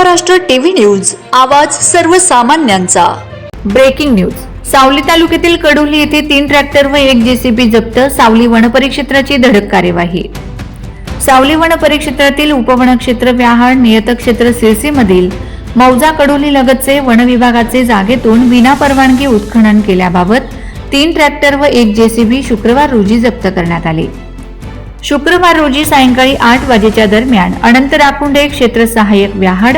Maharashtra TV news आवाज सर्वसामान्यांचा. Breaking news. सावली तालुक्यातील कडोली येथे तीन ट्रॅक्टर व एक जेसीबी जप्त सावली वनपरिक्षेत्राची धडक कार्यवाही. सावली वनपरिक्षेत्रातील उपवनक्षेत्र व्याहाळ नियतक्षेत्र सिरसीमधील मौजा कडोली लगतचे वन विभागाचे जागेतून विना परवानगी उत्खनन केल्याबाबत तीन ट्रॅक्टर व एक जेसीबी शुक्रवार रोजी जप्त करण्यात आले. शुक्रवार रोजी सायंकाळी आठ वाजेच्या दरम्यान अनंत राकुंडे क्षेत्र सहाय्यक व्याहाड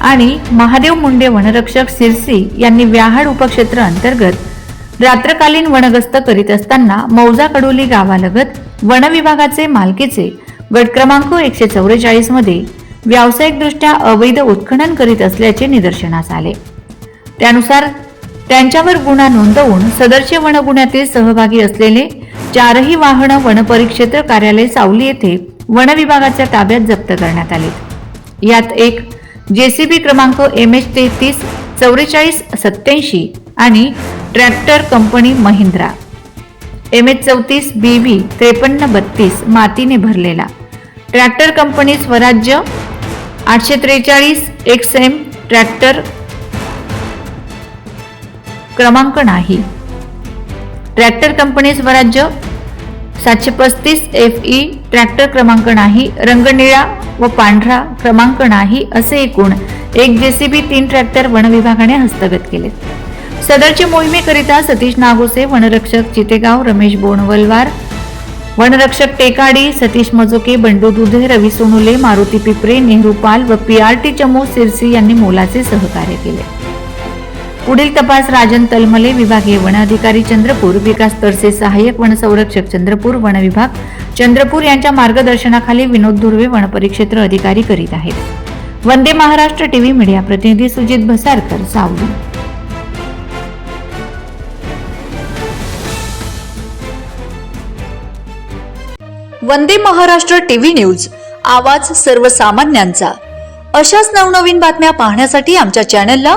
आणि महादेव मुंडे वनरक्षक सिरसी यांनी व्याहाड उपक्षेत्र अंतर्गत रात्रकालीन वनगस्त करीत असताना मौजा कडोली गावालगत वनविभागाचे मालकीचे गट क्रमांक एकशे चौवेचाळीसमध्ये व्यावसायिकदृष्ट्या अवैध उत्खनन करीत असल्याचे निदर्शनास आले. त्यानुसार त्यांच्यावर गुन्हा नोंदवून सदरचे वनगुन्ह्यातील सहभागी असलेले चारही वाहनं वनपरिक्षेत्र कार्यालय सावली येथे वन विभागाच्या ताब्यात जप्त करण्यात आले. यात एक जेसीबी क्रमांक एम एच तेहतीस चौवेचाळीस सत्याऐंशी आणि tractor company Mahindra. M H चौतीस बी व्ही त्रेपन्न बत्तीस मातीने भरलेला. ट्रॅक्टर कंपनी स्वराज्य आठशे त्रेचाळीस एक्स एम ट्रॅक्टर क्रमांक नाही. ट्रॅक्टर कंपनी स्वराज्य सातशे पस्तीस एफ ई ट्रॅक्टर क्रमांक नाही रंग निळा व पांढरा क्रमांक नाही असे एकूण एक जेसीबी तीन ट्रॅक्टर वन विभागाने हस्तगत केले. सदरची मोहिमेकरिता सतीश नागोसे वनरक्षक चितेगाव रमेश बोणवलवार वनरक्षक टेकाडी सतीश मजोके बंडू दुधे रवी सोनुले मारुती पिपरे नेहरू पाल व टी चमू सिरसी यांनी मोलाचे सहकार्य केले. पुढील तपास राजन तलमले विभागीय वन अधिकारी चंद्रपूर विकास तरसे सहाय्यक वनसंरक्षक चंद्रपूर वन विभाग चंद्रपूर यांच्या मार्गदर्शनाखाली विनोद धुर्वे वनपरिक्षेत्र अधिकारी करीत आहेत. वंदे महाराष्ट्र टीव्ही मीडिया प्रतिनिधी सुजित भसारकर सावली. वंदे महाराष्ट्र टीव्ही न्यूज आवाज सर्वसामान्यांचा. अशाच नवनवीन बातम्या पाहण्यासाठी आमच्या चॅनलला